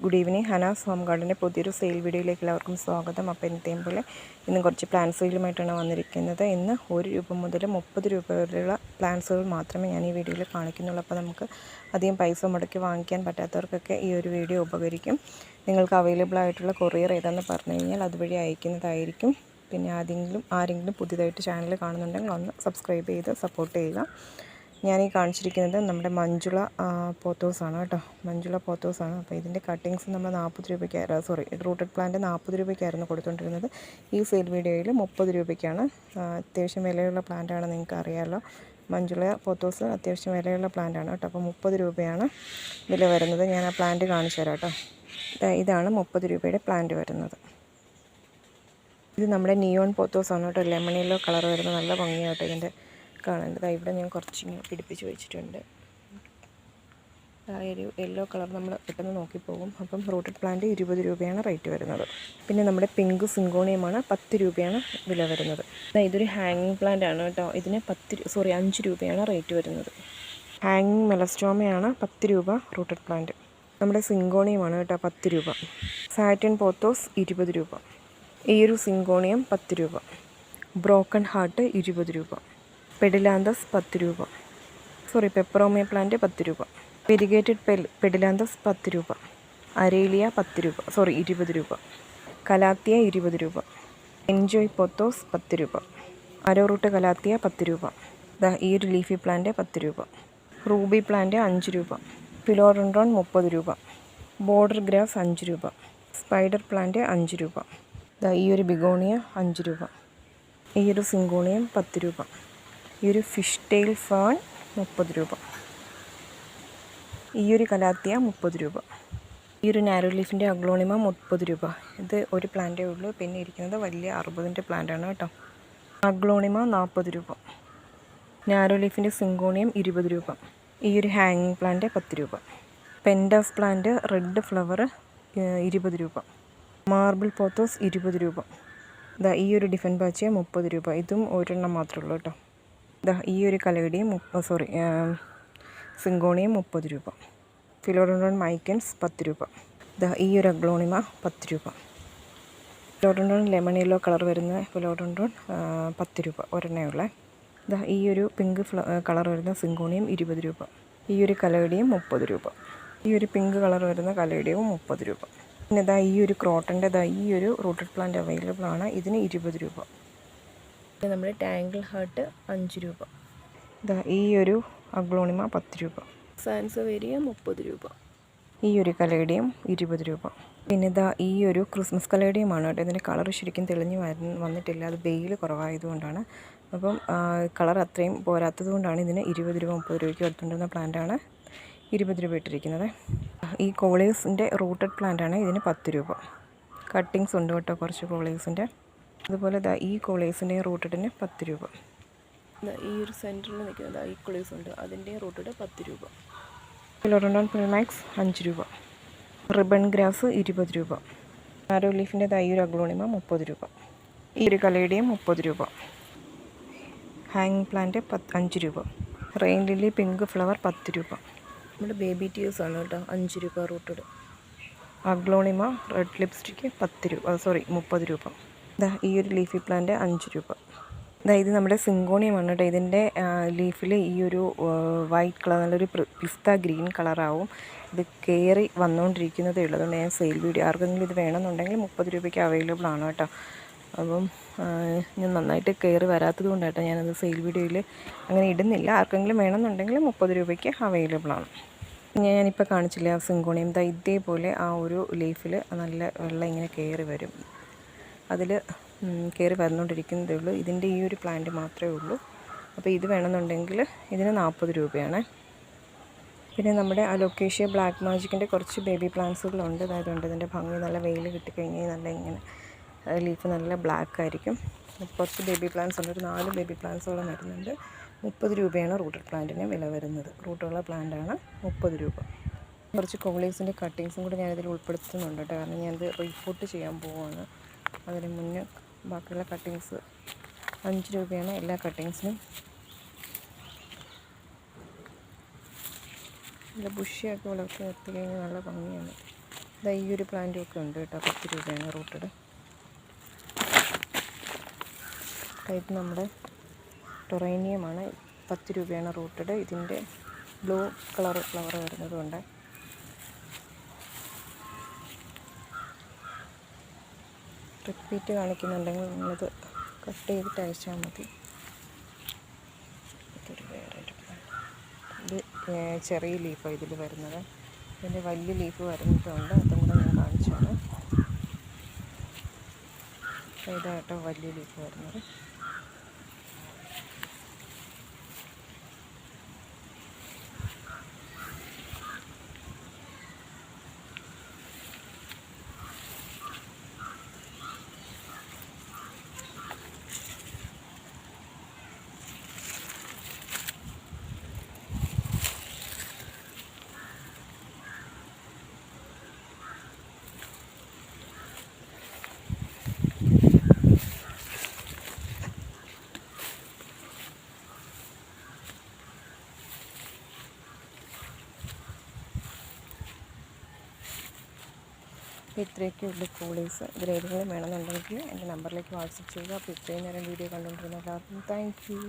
Good evening Hanas home ഗാർഡന്റെ പുതിയൊരു sale വീഡിയോയിലേക്ക് എല്ലാവർക്കും സ്വാഗതം. അപ്പോൾ ഇന്നത്തെയും പോലെ ഇന്ന് കുറച്ച് പ്ലാൻസുകളുമായിട്ടാണ് വന്നിരിക്കുന്നത്. ഇന്ന് ഒരു രൂപ മുതൽ മുപ്പത് രൂപ വരെയുള്ള പ്ലാൻസുകൾ മാത്രമേ ഞാൻ ഈ വീഡിയോയിൽ കാണിക്കുന്നുള്ളൂ. അപ്പോൾ നമുക്ക് അധികം പൈസ മുടക്കി വാങ്ങിക്കാൻ പറ്റാത്തവർക്കൊക്കെ ഈ ഒരു വീഡിയോ ഉപകരിക്കും. നിങ്ങൾക്ക് അവൈലബിൾ ആയിട്ടുള്ള കൊറിയർ ഏതാണെന്ന് പറഞ്ഞു കഴിഞ്ഞാൽ അതുവഴി അയക്കുന്നതായിരിക്കും. പിന്നെ ആരെങ്കിലും ആരെങ്കിലും പുതിയതായിട്ട് ചാനൽ കാണുന്നുണ്ടെങ്കിൽ ഒന്ന് സബ്സ്ക്രൈബ് ചെയ്ത് സപ്പോർട്ട് ചെയ്യുക. ഞാൻ ഈ കാണിച്ചിരിക്കുന്നത് നമ്മുടെ മഞ്ജുള പോത്തോസാണ് കേട്ടോ. മഞ്ജുള പോത്തോസാണ്. അപ്പോൾ ഇതിന്റെ കട്ടിങ്സ് നമ്മൾ നാൽപ്പത് രൂപയ്ക്ക് സോറി റൂട്ടഡ് പ്ലാന്റ് നാൽപ്പത് രൂപയ്ക്കായിരുന്നു കൊടുത്തുകൊണ്ടിരുന്നത് ഈ സെയിൽ വീഡിയോയിൽ മുപ്പത് രൂപയ്ക്കാണ്. അത്യാവശ്യം വിലയുള്ള പ്ലാന്റാണ് നിങ്ങൾക്ക് അറിയാമല്ലോ മഞ്ജുള പോത്തോസ് അത്യാവശ്യം വിലയുള്ള പ്ലാന്റാണ് കേട്ടോ. അപ്പോൾ മുപ്പത് രൂപയാണ് വില വരുന്നത്. ഞാൻ ആ പ്ലാന്റ് കാണിച്ചു തരാം കേട്ടോ. ഇതാണ് മുപ്പത് രൂപയുടെ പ്ലാന്റ് വരുന്നത്. ഇത് നമ്മുടെ നിയോൺ പോത്തോസാണ് കേട്ടോ. ലെമൺ യെല്ലോ കളർ വരുന്ന നല്ല ഭംഗിയാണ് കേട്ടോ ഇതിന്റെ കാണേണ്ടത് ഇവിടെ ഞാൻ കുറച്ചിങ്ങനെ പിടിപ്പിച്ച് വെച്ചിട്ടുണ്ട്. ഒരു യെല്ലോ കളർ നമ്മൾ പെട്ടെന്ന് നോക്കിപ്പോകും. അപ്പം റൂട്ടഡ് പ്ലാന്റ് ഇരുപത് രൂപയാണ് റേറ്റ് വരുന്നത്. പിന്നെ നമ്മുടെ പിങ്ക് സിങ്കോണിയമാണ് പത്ത് രൂപയാണ് വില വരുന്നത്. ഇതൊരു ഹാങ്ങിങ് പ്ലാന്റ് ആണ് കേട്ടോ. ഇതിന് പത്ത് സോറി അഞ്ച് രൂപയാണ് റേറ്റ് വരുന്നത്. ഹാങ്ങിങ് മെലസ്റ്റോമയാണ് പത്ത് രൂപ റൂട്ടഡ് പ്ലാന്റ് നമ്മുടെ സിങ്കോണിയമാണ് കേട്ടോ പത്ത് രൂപ. സാറ്റൻ പോത്തോസ് ഇരുപത് രൂപ. ഈ ഒരു സിങ്കോണിയം പത്ത് രൂപ. ബ്രോക്കൺ ഹാർട്ട് ഇരുപത് രൂപ. പെഡിലാന്തസ് പത്ത് രൂപ. സോറി പെപ്പറോമിയ പ്ലാന്റ് പത്ത് രൂപ. വെരിഗേറ്റഡ് പെൽ പെഡിലാന്തസ് പത്ത് രൂപ. അരേലിയ പത്ത് രൂപ. സോറി ഇരുപത് രൂപ. കലാത്തിയ ഇരുപത് രൂപ. എൻജോയ് പൊത്തോസ് പത്ത് രൂപ. അരോറൂട്ട് കലാത്തിയ പത്ത് രൂപ. ഈ ഒരു ലീഫി പ്ലാന്റ് പത്ത് രൂപ. റൂബി പ്ലാന്റ് അഞ്ച് രൂപ. ഫിലോറൻഡ്രോൺ മുപ്പത് രൂപ. ബോർഡർ ഗ്രാസ് അഞ്ച് രൂപ. സ്പൈഡർ പ്ലാന്റ് അഞ്ച് രൂപ. ഈ ഒരു ബിഗോണിയ അഞ്ച് രൂപ. ഈ ഒരു സിങ്കോണിയം പത്ത് രൂപ. ഈ ഒരു ഫിഷ് ടെയിൽ ഫേൺ മുപ്പത് രൂപ. ഈ ഒരു കലാത്തിയ മുപ്പത് രൂപ. ഈ ഒരു നാരോ ലീഫിന്റെ അഗ്ലോണിമ മുപ്പത് രൂപ. ഇത് ഒരു പ്ലാന്റേ ഉള്ളൂ. പിന്നെ ഇരിക്കുന്നത് വലിയ അറുപതിന്റെ പ്ലാന്റാണ് കേട്ടോ. അഗ്ലോണിമ നാൽപ്പത് രൂപ. നാരോ ലീഫിന്റെ സിങ്കോണിയം ഇരുപത് രൂപ. ഈ ഒരു ഹാങ്ങിങ് പ്ലാന്റ് പത്ത് രൂപ. പെൻഡാസ് പ്ലാന്റ് റെഡ് ഫ്ലവർ ഇരുപത് രൂപ. മാർബിൾ പോത്തോസ് ഇരുപത് രൂപ. ഇതാ ഈ ഒരു ഡിഫൻ ബാച്ചിയ മുപ്പത് രൂപ. ഇതും ഒരെണ്ണം മാത്രമേ ഉള്ളൂ കേട്ടോ. ഈ ഒരു കലയുടെയും സോറി സിങ്കോണിയം മുപ്പത് രൂപ. ഫിലോഡോൺ മൈക്കൻസ് പത്ത് രൂപ. ഈ ഒരു അഗ്ലോണിമ പത്ത് രൂപ. ഫിലോഡോൺ ലെമൺ യെല്ലോ കളർ വരുന്ന ഫിലോഡോൺ പത്ത് രൂപ. ഒരെണ്ണയുള്ള ഇതാ ഈ ഒരു പിങ്ക് കളർ വരുന്ന സിങ്കോണിയം ഇരുപത് രൂപ. ഈ ഒരു കലയുടെയും മുപ്പത് രൂപ. ഈ ഒരു പിങ്ക് കളർ വരുന്ന കലയുടെയും മുപ്പത് രൂപ. പിന്നെ ഇതാ ഈ ഒരു ക്രോട്ടന്റെ ഇതാ ഈ ഒരു റൂട്ടഡ് പ്ലാന്റ് അവൈലബിൾ ആണ്. ഇതിന് ഇരുപത് രൂപ. നമ്മുടെ ടാങ്കിൾ ഹാർട്ട് അഞ്ച് രൂപ. ഇതാ ഈ ഒരു അഗ്ലോണിമ പത്ത് രൂപ. സാൻസവേരിയ മുപ്പത് രൂപ. ഈ ഒരു കലേഡിയം ഇരുപത് രൂപ. പിന്നെ ഇതാ ഈ ഒരു ക്രിസ്മസ് കലേഡിയമാണ് കേട്ടോ. ഇതിന്റെ കളർ ശരിക്കും തെളിഞ്ഞ് വന്നിട്ടില്ല. അത് വെയിൽ കുറവായതുകൊണ്ടാണ്. അപ്പം കളർ അത്രയും പോരാത്തത് കൊണ്ടാണ് ഇതിന് ഇരുപത് രൂപ മുപ്പത് രൂപയ്ക്ക് എടുത്തുകൊണ്ടിരുന്ന പ്ലാന്റാണ് ഇരുപത് രൂപ ഇട്ടിരിക്കുന്നത്. ഈ കോളേഴ്സിന്റെ റൂട്ടഡ് പ്ലാന്റാണ് ഇതിന് പത്ത് രൂപ. കട്ടിങ്സ് ഉണ്ട് കേട്ടോ കുറച്ച് കോളേഴ്സിന്റെ. അതുപോലെ ദാ ഈ കോളേഴ്സിന്റെ റൂട്ടഡിന് പത്ത് രൂപ. ഈ ഒരു സെന്ററിൽ നിൽക്കുന്നത് ഈ കോളേഴ്സ് ഉണ്ട്. അതിന്റെ റൂട്ടഡ് പത്ത് രൂപ. ഫിലോറോണ്ടോൺ ഫിൽമാക്സ് അഞ്ച് രൂപ. റിബൺ ഗ്രാസ് ഇരുപത് രൂപ. ആരോ ലീഫിന്റെ ഈ ഒരു അഗ്ലോണിമ മുപ്പത് രൂപ. ഈ ഒരു കലയുടെയും മുപ്പത് രൂപ. ഹാങ് പ്ലാന്റ് പത്ത് അഞ്ച് രൂപ. റെയിൻ ലില്ലി പിങ്ക് ഫ്ലവർ പത്ത് രൂപ. നമ്മുടെ ബേബി ട്യൂസ് ആണ് കേട്ടോ. അഞ്ച് രൂപ റൂട്ടഡ്. അഗ്ലോണിമ റെഡ് ലിപ്സ്റ്റിക്ക് പത്ത് രൂപ സോറി മുപ്പത് രൂപ. ഇതാ ഈ ഒരു ലീഫി പ്ലാന്റ് അഞ്ച് രൂപ. ഇതാ ഇത് നമ്മുടെ സിങ്കോണിയമാണ് കേട്ടോ. ഇതിന്റെ ലീഫിൽ ഈ ഒരു വൈറ്റ് കളർ നല്ലൊരു പിസ്ത ഗ്രീൻ കളറാവും ഇത് കയറി വന്നുകൊണ്ടിരിക്കുന്നതേ ഉള്ളൂ. അതുകൊണ്ട് ഞാൻ സെയിൽ വീഡിയോ ആർക്കെങ്കിലും ഇത് വേണമെന്നുണ്ടെങ്കിൽ മുപ്പത് രൂപയ്ക്ക് അവൈലബിൾ ആണ് കേട്ടോ. അപ്പം ഞാൻ നന്നായിട്ട് കയറി വരാത്തത് കൊണ്ടാട്ടോ ഞാനത് സെയിൽ വീഡിയോയിൽ അങ്ങനെ ഇടുന്നില്ല. ആർക്കെങ്കിലും വേണമെന്നുണ്ടെങ്കിൽ മുപ്പത് രൂപയ്ക്ക് അവൈലബിൾ ആണ്. ഞാനിപ്പോൾ കാണിച്ചില്ല സിങ്കോണിയം? ഇതേപോലെ ആ ഒരു ലീഫിൽ നല്ല വെള്ളം ഇങ്ങനെ കയറി വരും. അതിൽ കയറി വന്നുകൊണ്ടിരിക്കുന്നതേ ഉള്ളൂ. ഇതിന്റെ ഈ ഒരു പ്ലാന്റ് മാത്രമേ ഉള്ളൂ. അപ്പോൾ ഇത് വേണമെന്നുണ്ടെങ്കിൽ ഇതിന് നാൽപ്പത് രൂപയാണ്. പിന്നെ നമ്മുടെ അലോക്കേഷ്യ ബ്ലാക്ക് മാജിക്കിന്റെ കുറച്ച് ബേബി പ്ലാന്റ്സുകളുണ്ട് അതായത് ഉണ്ട് ഇതിന്റെ ഭംഗി നല്ല വെയിൽ കിട്ടിക്കഴിഞ്ഞാൽ നല്ല ഇങ്ങനെ ലീഫ് നല്ല ബ്ലാക്ക് ആയിരിക്കും. കുറച്ച് ബേബി പ്ലാന്റ്സ് ഉണ്ട്. ഒരു നാല് ബേബി പ്ലാന്റ്സോളം വരുന്നുണ്ട് മുപ്പത് രൂപയാണ് റൂട്ടഡ് പ്ലാന്റിന് വില വരുന്നത്. റൂട്ടുള്ള പ്ലാന്റാണ് മുപ്പത് രൂപ. കുറച്ച് കോളേജിന്റെ കട്ടിങ്സും കൂടി ഞാനിതിൽ ഉൾപ്പെടുത്തുന്നുണ്ട് കേട്ടോ. കാരണം ഞാനിത് റിപ്പോർട്ട് ചെയ്യാൻ പോവുകയാണ് അതിന് മുന്നേ ബാക്കിയുള്ള കട്ടിങ്സ് അഞ്ച് രൂപയാണ് എല്ലാ കട്ടിങ്സിനും നല്ല ബുഷിയൊക്കെ വളർത്തി നിർത്തി കഴിഞ്ഞാൽ നല്ല ഭംഗിയാണ്. ഇതാ ഈ ഒരു പ്ലാന്റും ഒക്കെ ഉണ്ട് കേട്ടോ പത്ത് രൂപയാണ് റൂട്ടഡ് ഇത് നമ്മുടെ ടൊറേനിയമാണ് പത്ത് രൂപയാണ് റൂട്ടഡ് ഇതിന്റെ ബ്ലൂ കളർ ഫ്ലവർ വരുന്നതുകൊണ്ട് റിപ്പീറ്റ് കാണിക്കുന്നുണ്ടെങ്കിൽ നിങ്ങളത് കട്ട് ചെയ്തിട്ട് അയച്ചാൽ മതി. ഇത് ചെറിയ ലീഫാണ് ഇതിൽ വരുന്നത്. ഇതിന്റെ വലിയ ലീഫ് വരുന്നിട്ടുണ്ട് അതും കൂടെ ഞാൻ കാണിച്ചാണ് ഇതാട്ടോ വലിയ ലീഫ് വരുന്നത്. അപ്പോൾ ഇത്രയൊക്കെ ഉള്ളൂ കൂളീസ് ഇതിലേതെങ്കിലും വേണമെന്നുണ്ടെങ്കിൽ എന്റെ നമ്പറിലേക്ക് വാട്സപ്പ് ചെയ്യുക. അപ്പോൾ ഇത്രയും നേരം വീഡിയോ കണ്ടുകൊണ്ടിരുന്ന എല്ലാവർക്കും താങ്ക് യു.